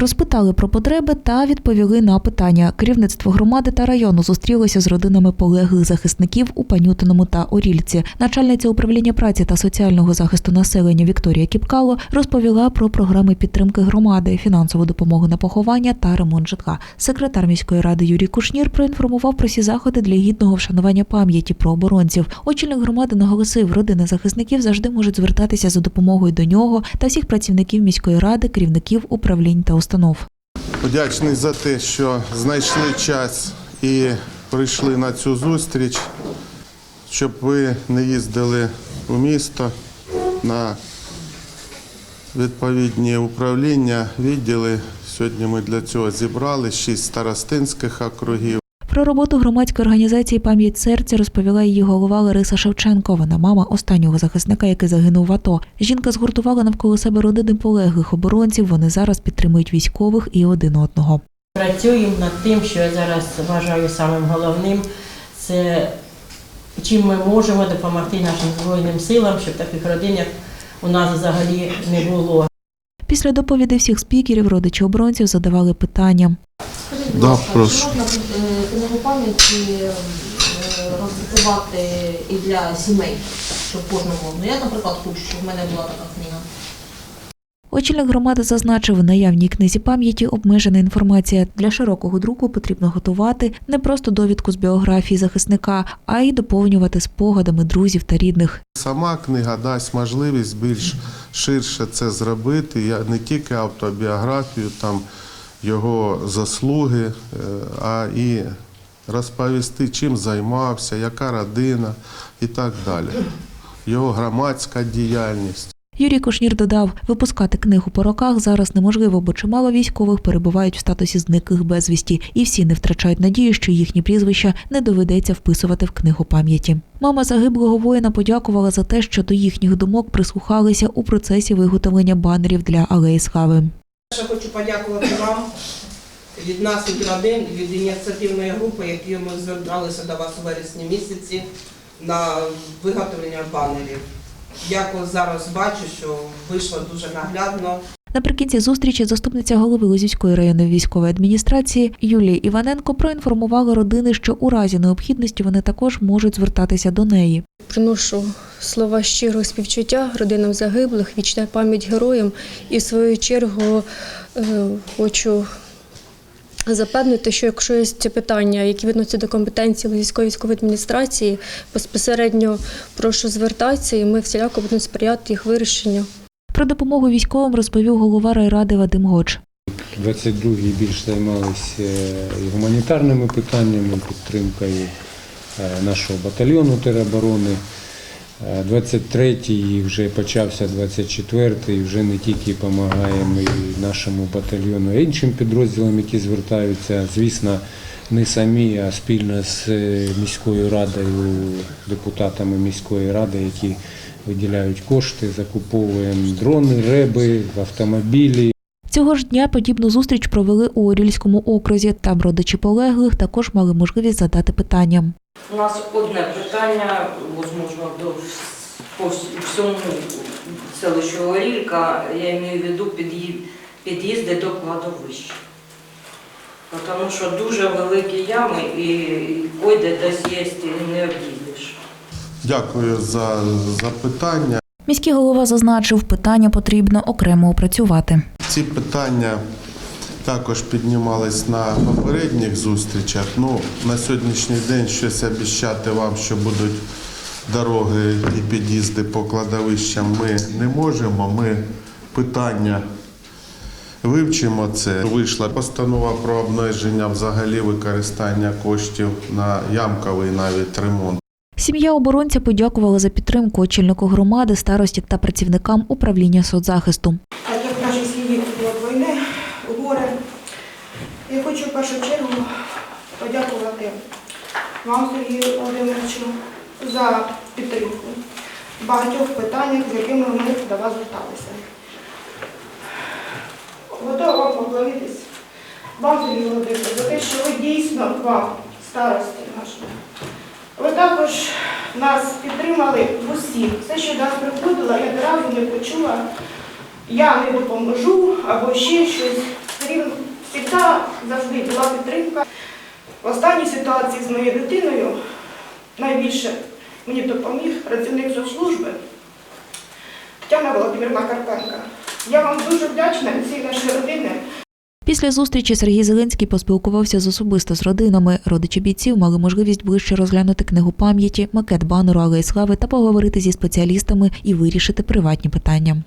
Розпитали про потреби та відповіли на питання. Керівництво громади та району зустрілося з родинами полеглих захисників у Панютиному та Орільці. Начальниця управління праці та соціального захисту населення Вікторія Кіпкало розповіла про програми підтримки громади, фінансову допомогу на поховання та ремонт житла. Секретар міської ради Юрій Кушнір проінформував про всі заходи для гідного вшанування пам'яті про оборонців. Очільник громади наголосив, родини захисників завжди можуть звертатися за допомогою до нього та всіх працівників міської ради, керівників управлінь та установ. Вдячний за те, що знайшли час і прийшли на цю зустріч, щоб ви не їздили у місто на відповідні управління, відділи. Сьогодні ми для цього зібрали шість старостинських округів. Про роботу громадської організації Пам'ять серця розповіла її голова Лариса Шевченко. Вона мама останнього захисника, який загинув в АТО. Жінка згуртувала навколо себе родини полеглих оборонців. Вони зараз підтримують військових і один одного. Працюємо над тим, що я зараз вважаю самим головним, це чим ми можемо допомогти нашим Збройним силам, щоб таких родин, як у нас взагалі не було. Після доповіді всіх спікерів родичі оборонців задавали питання. Будь Да, ласка, прошу. чи можна е, книгу пам'яті е, роздрукувати і для сімей, щоб кожному? Ну я, наприклад, хочу, щоб в мене була така книга. Очільник громади зазначив, в наявній книзі пам'яті обмежена інформація. Для широкого друку потрібно готувати не просто довідку з біографії захисника, а й доповнювати спогадами друзів та рідних. Сама книга дасть можливість більш ширше це зробити. Я не тільки автобіографію, там його заслуги, е, а і розповісти, чим займався, яка родина і так далі. Його громадська діяльність. Юрій Кошнір додав, випускати книгу по роках зараз неможливо, бо чимало військових перебувають в статусі зниклих безвісті, і всі не втрачають надії, що їхні прізвища не доведеться вписувати в книгу пам'яті. Мама загиблого воїна подякувала за те, що до їхніх думок прислухалися у процесі виготовлення банерів для алеї слави. Я хочу подякувати вам від нас, від родин, від ініціативної групи, які ми зверталися до вас у вересні місяці на виготовлення банерів. Я зараз бачу, що вийшло дуже наглядно. Наприкінці зустрічі заступниця голови Лозівської районної військової адміністрації Юлія Іваненко проінформувала родини, що у разі необхідності вони також можуть звертатися до неї. Приношу слова щирого співчуття родинам загиблих, вічна пам'ять героям і в свою чергу е, хочу запевнити, що якщо є ці питання, які відносяться до компетенції Лозівської військової адміністрації, безпосередньо прошу звертатися, і ми всіляко будемо сприяти їх вирішенню. Про допомогу військовим розповів голова райради Вадим Гоч. 22-й більш займалися гуманітарними питаннями, підтримкою е, нашого батальйону тероборони. Е, 23-й вже почався 24-й, вже не тільки допомагаємо і нашому батальйону, а іншим підрозділам, які звертаються. Звісно, не самі, а спільно з е, міською радою, депутатами міської ради, які виділяють кошти, закуповуємо дрони, реби, автомобілі. Цього ж дня подібну зустріч провели у Орільському окрузі. Там родичі полеглих також мали можливість задати питання. У нас одне питання, можливо, до по всьому селищу Орілька, я маю в виду під'їзди до кладовища. Тому що дуже великі ями і койде десь є, і не об'їдеш. Дякую за запитання. Міський голова зазначив, питання потрібно окремо опрацювати. Ці питання також піднімались на попередніх зустрічах. Ну, на сьогоднішній день щось обіщати вам, що будуть дороги і під'їзди по кладовищам, ми не можемо. Ми питання вивчимо це. Вийшла постанова про обмеження взагалі використання коштів на ямковий навіть ремонт. Сім'я оборонця подякувала за підтримку очільнику громади, старості та працівникам управління соцзахисту. як в нашій сім'ї тут війни, горе. Я хочу в першу чергу подякувати вам, Сергію Володимировичу, за підтримку багатьох питаннях, з якими ми до вас зверталися. Готова вам поклонитись вам, Сергій Володимирович, за те, що ви дійсно вам, старості наші. Ви також нас підтримали в усіх. Все, що до нас приходило, я до разу не почула, я не допоможу або ще щось. Завжди завжди була підтримка. В останній ситуації з моєю дитиною найбільше мені допоміг працівник соцслужби Тетяна Володимирна Карпенка. Я вам дуже вдячна від цієї нашої родини. Після зустрічі Сергій Зеленський поспілкувався з особисто з родинами. Родичі бійців мали можливість ближче розглянути книгу пам'яті, макет банеру Алеї Слави та поговорити зі спеціалістами і вирішити приватні питання.